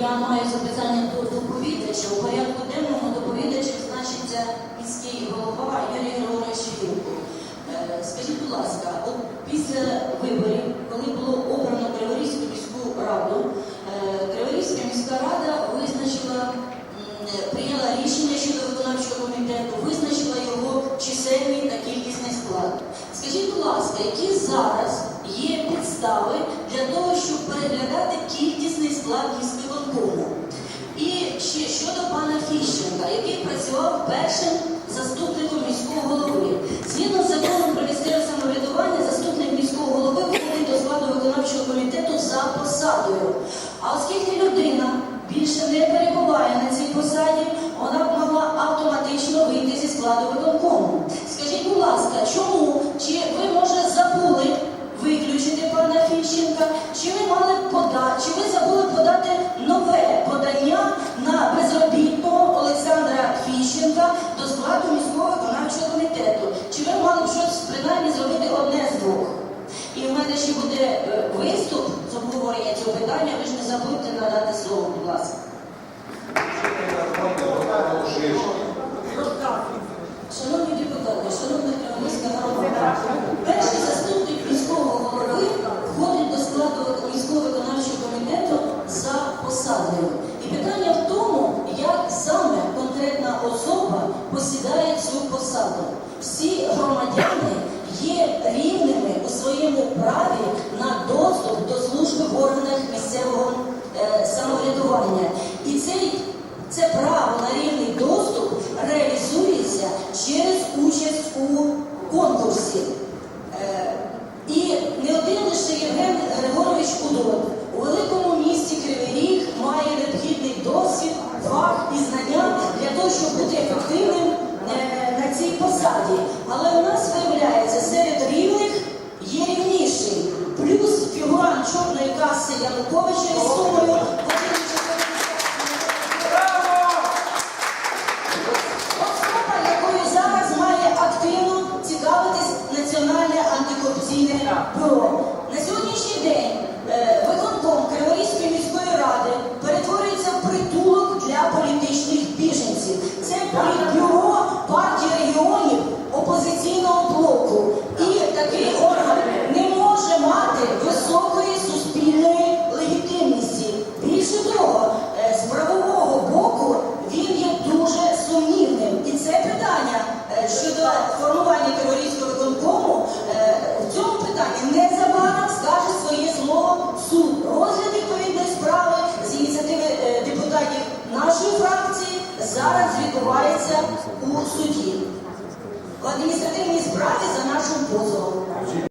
Я маю запитання до доповідача. У порядку денному доповідачем значиться міський голова Юрій Григорович Філко. Е, Скажіть, будь ласка, от після виборів, коли було обрано Криворізьку міську раду, е, Криворізька міська рада визначила, прийняла рішення щодо виконавчого комітету, визначила його чисельний та кількісний склад. Скажіть, будь ласка, які зараз є підстави для того, щоб переглядати кількісний склад міськвиконкому? І ще щодо пана Фіщенка, який працював першим заступником міського голови. Згідно з законом про місцеве самоврядування, заступник міського голови входить до складу виконавчого комітету за посадою. А оскільки людина більше не перебуває на цій посаді, вона б могла автоматично вийти зі складу виконкому. Скажіть, будь ласка, чому? Чи ви, може, забули виключити пана Фіщенка? Чи ви мали подати, чи ви забули подати нове подання на безробітного Олександра Фіщенка до складу міського виконавчого комітету? Чи ви мали б щось принаймні зробити одне з двох? І в мене ще буде е, виступ з обговорення цього питання. Ви ж не забудьте надати слово, будь ласка. Шановні депутати, шановна Кривоніська громада, перший заступник міського голови входить до складу міського виконавчого комітету за посадою. І питання в тому, як саме конкретна особа посідає цю посаду. Всі громадяни є рівними у своєму праві на доступ до служби в органах місцевого е, самоврядування. І цей це право на рівний доступ реалізується через участь у конкурсі. Відбувається у суді. В адміністративній справі за нашим позовом.